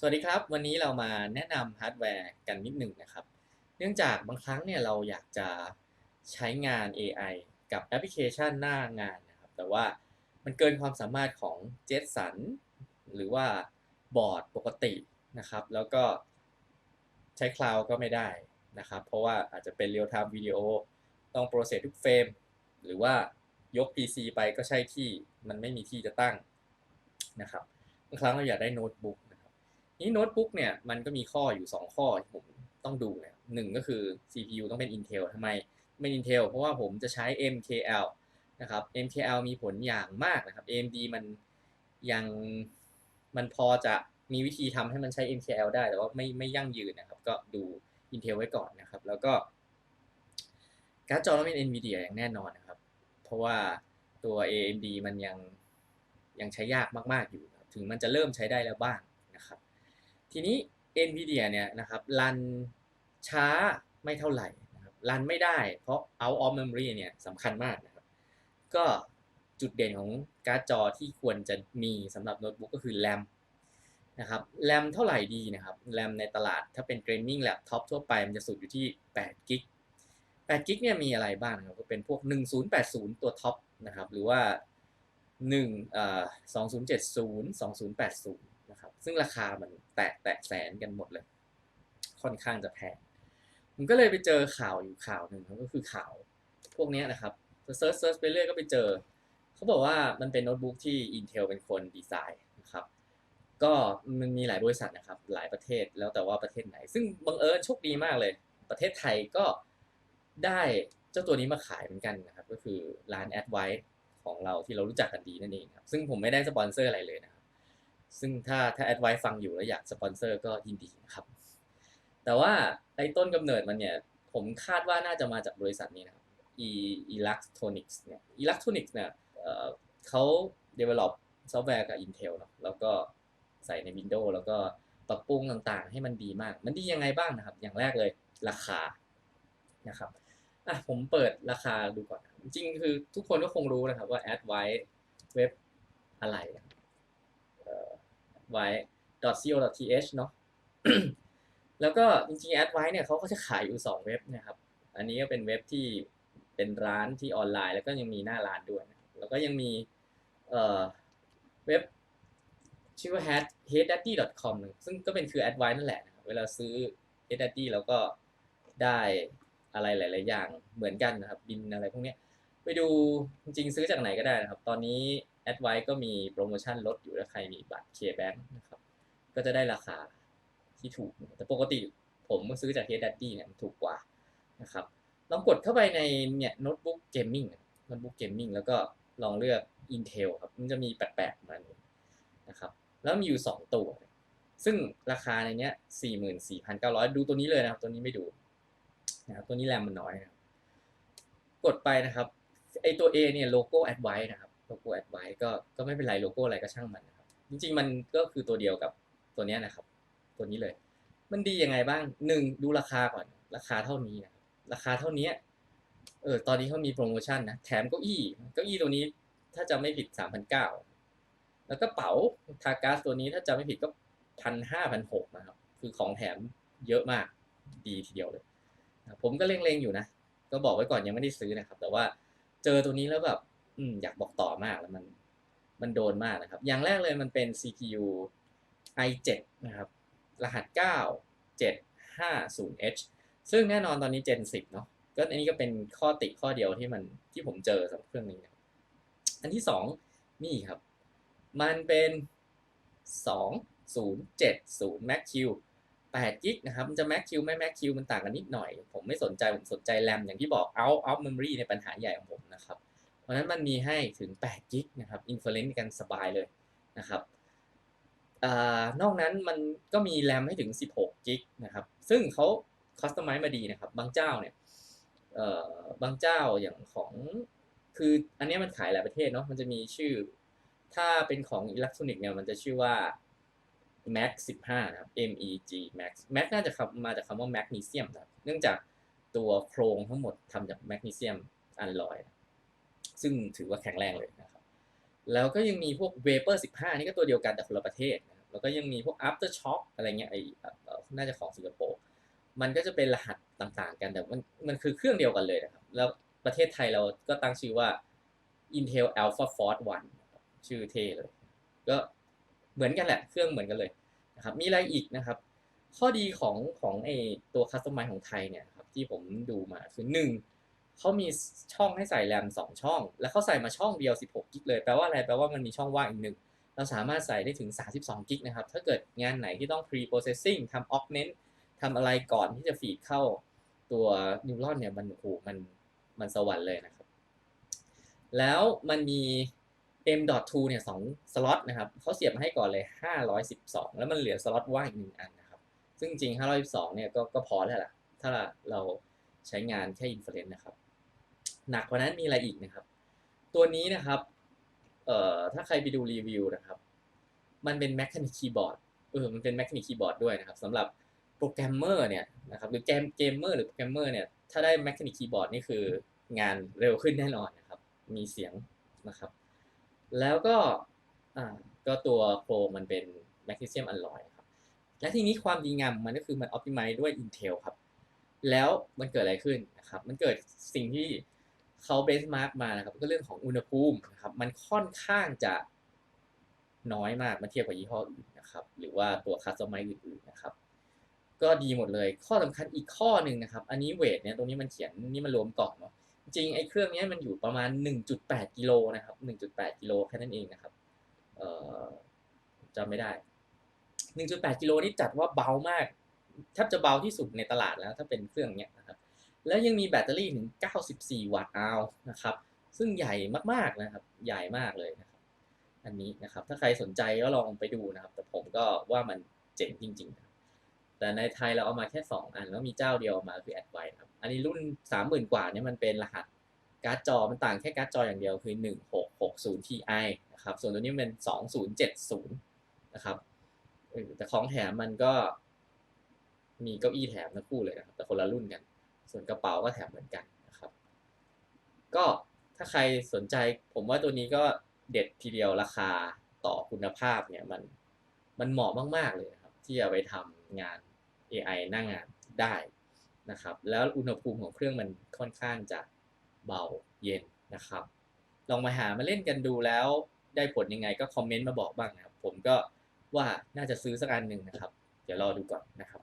สวัสดีครับ วันนี้เรามาแนะนำฮาร์ดแวร์กันนิดหนึ่งนะครับ เนื่องจากบางครั้งเนี่ยเราอยากจะใช้งาน AI กับแอปพลิเคชันหน้างานนะครับ แต่ว่ามันเกินความสามารถของเจสันหรือว่าบอร์ดปกตินะครับ แล้วก็ใช้คลาวก็ไม่ได้นะครับ เพราะว่าอาจจะเป็นเรียลไทม์วิดีโอต้องโปรเซสทุกเฟรม หรือว่ายก PC ไปก็ใช่ที่มันไม่มีที่จะตั้งนะครับบางครั้งเราอยากได้โน้ตบุ๊ก นี้โน้ตบุ๊กเนี่ยมันก็มีข้ออยู่ 2 ข้อที่ผมต้องดูเนะหนึ่งก็คือ CPU ต้องเป็น Intel ทำไมไม่ Intel เพราะว่าผมจะใช้ MKL นะครับ MKL มีผลอย่างมากนะครับ AMD มันยังมันพอจะมีวิธีทำให้มันใช้ MKL ได้ แต่ว่าไม่ไม่ยั่งยืนนะครับ ก็ดู Intel ไว้ก่อนนะครับ แล้วก็การ์ดจอต้องเป็น NVIDIA อย่างแน่นอนนะครับ เพราะว่าตัว AMD มันยังยังใช้ยากมาก ๆ อยู่ ถึงมันจะเริ่มใช้ได้แล้วบ้างนะครับ ทีนี้ NVIDIA เนี่ยนะครับรันช้าไม่เท่าไหร่นะครับรันไม่ได้เพราะ out of memory เนี่ยสำคัญมากนะครับ ก็จุดเด่นของการ์ดจอที่ควรจะมีสำหรับโน้ตบุ๊กก็คือ RAM นะครับ RAM เท่าไหร่ดีนะครับ RAM ในตลาดถ้าเป็น gaming laptop ทั่วไปมันจะสุดอยู่ที่8 g b 8 g b เนี่ยมีอะไรบ้างครับก็เป็นพวก 1080 ตัวท็อปนะครับหรือว่า1เอ่อ2070 2080 นะครับ ซึ่งราคามันแตะแตะแสนกันหมดเลย ค่อนข้างจะแพงผมก็เลยไปเจอข่าวอยู่ข่าวหนึ่งก็คือข่าวพวกนี้นะครับเซิร์ชเซิร์ชไปเรื่อยก็ไปเจอ เขาบอกว่ามันเป็นโน้ตบุ๊กที่ Intel เป็นคนดีไซน์นะครับ ก็มันมีหลายบริษัทนะครับ หลายประเทศแล้วแต่ว่าประเทศไหน ซึ่งบังเอิญโชคดีมากเลย ประเทศไทยก็ได้เจ้าตัวนี้มาขายเหมือนกันนะครับ ก็คือร้าน a d v i ของเราที่เรารู้จักกันดีนั่นเองครับ ซึ่งผมไม่ได้สปอนเซอร์อะไรเลยนะ ซึ่งถ้าถ้า a d v i ฟังอยู่แล้วอยากสปอนเซอร์ก็ยินดีนะครับ แต่ว่าในต้นกำเนิดมันเนี่ย ผมคาดว่าน่าจะมาจากบริษัทนี้นะครับ e electronics เนี่ย electronics เนี่ยเอ่อเขา develop ซอฟต์แวร์กับ Intel เนาะแล้วก็ใส่ใน Windows แล้วก็ปรับปรุงต่างๆ ให้มันดีมาก มันดียังไงบ้างนะครับ อย่างแรกเลยราคานะครับอะผมเปิดราคาดูก่อน จริงคือทุกคนก็คงรู้นะครับว่า a d v i เว็บอะไรเอ่ อ advice.co.th เนาะแล้วก็จริงๆ a d v i เนี่ยเขาก็จะขายอยู่ 2 เว็บนะครับ อันนี้ก็เป็นเว็บที่เป็นร้านที่ออนไลน์ แล้วก็ยังมีหน้าร้านด้วยนะแล้วก็ยังมีเอ่อเว็บชื่อว่า head headdaddy.com ซึ่งก็เป็นคือ advice นั่นแหละเวลาซื้อ headdaddy แล้วก็ได้อะไรหลาย ๆ อย่างเหมือนกันนะครับบินอะไรพวกนี้ ไปดูจริงๆซื้อจากไหนก็ได้นะครับ ตอนนี้ advice ก็มีโปรโมชั่นลดอยู่ถ้าใครมีบัตร KBank นะครับ ก็จะได้ราคาที่ถูก แต่ปกติผมก็ซื้อจาก headdaddy เนี่ยถูกกว่านะครับ ลองกดเข้าไปในเนี่ยโน้ตบุ๊กเกมมิ่งโน้ตบุ๊กเกมมิ่งแล้วก็ลองเลือก Intel ครับ มันจะมีแปลกๆมานะครับ แล้วมีอยู่ 2 ตัว ซึ่งราคาในเนี้ย44,900 ดูตัวนี้เลยนะครับ ตัวนี้ไม่ดูนะครับตัวนี้แรมมันน้อยนะกดไปนะครับ ไอตัว A เนี่ยโลโก้ Advice นะครับโลโก้ Advice ก็ก็ไม่เป็นไรโลโก้อะไรก็ช่างมันนะครับจริงๆมันก็คือตัวเดียวกับตัวเนี้ยนะครับ ตัวนี้เลย มันดียังไงบ้างหนึ่งดูราคาก่อนราคาเท่านี้นะครับราคาเท่านี้เออตอนนี้เขามีโปรโมชั่นนะแถมเก้าอี้เก้าอี้ตัวนี้ถ้าจะไม่ผิดสามพันเก้าแล้วก็เป๋าทากาสตัวนี้ถ้าจะไม่ผิดก็พันห้าพันหกนะครับ คือของแถมเยอะมากดีทีเดียวเลย ผมก็เล็งๆอยู่นะ ก็บอกไว้ก่อนยังไม่ได้ซื้อนะครับ แต่ว่า เจอตัวนี้แล้วแบบ อืมอยากบอกต่อมากแล้วมัน มันโดนมากนะครับ อย่างแรกเลยมันเป็น CPU i7 นะครับ รหัส 9750H ซึ่งแน่นอนตอนนี้ Gen 10 เนาะก็อันนี้ก็เป็นข้อติข้อเดียวที่มันที่ผมเจอสำหรับเครื่องนี้นะอันที่สองนี่ครับ มันเป็น 2070 Max Q 8 g b นะครับมันจะ Max Q ไม่ Max Q มันต่างกันนิดหน่อย ผมไม่สนใจผมสนใจ RAM อย่างที่บอก out of memory ในปัญหาใหญ่ของผมนะครับ เพราะฉะนั้นมันมีให้ถึง8 g b นะครับ inference กันสบายเลยนะครับอนอกนั้นมันก็มีแรมให้ถึง 16 g b นะครับซึ่งเขาคัสตอมไมซ์มาดีนะครับ บางเจ้าเนี่ยบางเจ้าอย่างของคืออันนี้มันขายหลายประเทศเนาะมันจะมีชื่อ ถ้าเป็นของอิเล็กทรอนิกส์เนี่ยมันจะชื่อว่า Max 15 นะครับ MEG Max Max น่าจะมาจากคำว่า Magnesium นะครับ เนื่องจากตัวโครงทั้งหมดทำจากแมกนีเซียมอันลอย ซึ่งถือว่าแข็งแรงเลยนะครับ แล้วก็ยังมีพวก Vapor 15 นี่ก็ตัวเดียวกันแต่คนละประเทศนะครับแล้วก็ยังมีพวก after shock อะไรเงี้ยไอน่าจะของสิงคโปร์ มันก็จะเป็นรหัสต่างๆ กันแต่มันมันคือเครื่องเดียวกันเลยนะครับ แล้วประเทศไทยเราก็ตั้งชื่อว่า Intel Alpha Force 1ชื่อเท่เลย ก็เหมือนกันแหละ เครื่องเหมือนกันเลย นะครับมีอะไรอีกนะครับ ข้อดีของของไอตัวคัสตอมไมของไทยเนี่ยครับที่ผมดูมาคือหนึ่งเขามีช่องให้ใส่แรมสองช่อง แล้วเขาใส่มาช่องเดียว 16 กิกเลย แปลว่าอะไร แปลว่ามันมีช่องว่างอีกหนึ่ง เราสามารถใส่ได้ถึง 32 กิกนะครับ ถ้าเกิดงานไหนที่ต้อง pre processing ทำ augment ทำอะไรก่อนที่จะฟีดเข้าตัวนิวรอนเนี่ย มันโอ้โหมันมันสวรรค์เลยนะครับ แล้วมันมี M.2 เนี่ยสองสล็อตนะครับเขาเสียบมาให้ก่อนเลย 512 แล้วมันเหลือสล็อตว่างอีกหนึ่งอันนะครับ ซึ่งจริง 512 เนี่ยก็ก็พอแล้วล่ะ ถ้าเราใช้งานแค่อินฟอร์เรนซ์นะครับ หนักกว่านั้นมีอะไรอีกนะครับ ตัวนี้นะครับเอ่อถ้าใครไปดูรีวิวนะครับ มันเป็นแม c คานิกคีย์บอร์ดเออมันเป็นแม c คานิกคีย์บอร์ดด้วยนะครับสำหรับโปรแกรมเมอร์เนี่ยนะครับหรือเกมเกมเมอร์หรือโปรแกรมเมอร์เนี่ยถ้าได้แม c คานิกคีย์บอร์ดนี่คืองานเร็วขึ้นแน่นอนนะครับ มีเสียงนะครับ แล้วก็อ่าก็ตัวโครมันเป็นแมกนีเซียมอลลอยครับ และทีนี้ความดีงามของมันก็คือมัน optimize ด้วย Intel ครับ แล้วมันเกิดอะไรขึ้นนะครับ มันเกิดสิ่งที่เขาเบสมาร์กมานะครับ ก็เรื่องของอุณหภูมินะครับ มันค่อนข้างจะน้อยมากเมื่อเทียบกับยี่ห้ออื่นนะครับ หรือว่าตัวคัสตอมไมซ์อื่นๆนะครับ ก็ดีหมดเลย ข้อสำคัญอีกข้อหนึ่งนะครับ อันนี้เวทเนี่ยตรงนี้มันเขียนนี่มันรวมกล่องเนาะ จริงไอ้เครื่องนี้มันอยู่ประมาณ 1.8 กิโลนะครับ 1.8 กิโลแค่นั้นเองนะครับเออจำไม่ได้ 1.8 กิโลนี่จัดว่าเบามากแทบจะเบาที่สุดในตลาดแล้วถ้าเป็นเครื่องเนี้ยนะครับ แล้วยังมีแบตเตอรี่ถึง 94 วัตต์อาวนะครับ ซึ่งใหญ่มากๆนะครับ ใหญ่มากเลยนะครับ อันนี้นะครับ ถ้าใครสนใจก็ลองไปดูนะครับ แต่ผมก็ว่ามันเจ๋งจริงๆนะ แต่ในไทยเราเอามาแค่ 2 อัน แล้วมีเจ้าเดียวมาคือแอดไวครับ อันนี้รุ่น 30,000 กว่าเนี่ยมันเป็นรหัสการ์ดจอมันต่างแค่การ์ดจออย่างเดียวคือ 1660 Ti นะครับ ส่วนตัวนี้มันเป็น 2070 นะครับ แต่ของแถมมันก็มีเก้าอี้แถมทั้งคู่เลยนะครับ แต่คนละรุ่นกัน ส่วนกระเป๋าก็แถมเหมือนกันนะครับ ก็ถ้าใครสนใจผมว่าตัวนี้ก็เด็ดทีเดียวราคาต่อคุณภาพเนี่ยมันมันเหมาะมาก ๆ เลยครับ ที่จะไปทำงาน AI นั่งงานได้นะครับ แล้วอุณหภูมิของเครื่องมันค่อนข้างจะเบาเย็นนะครับ ลองมาหามาเล่นกันดูแล้วได้ผลยังไงก็คอมเมนต์มาบอกบ้างนะครับ ผมก็ว่าน่าจะซื้อสักอันหนึ่งนะครับ เดี๋ยวรอดูก่อนนะครับ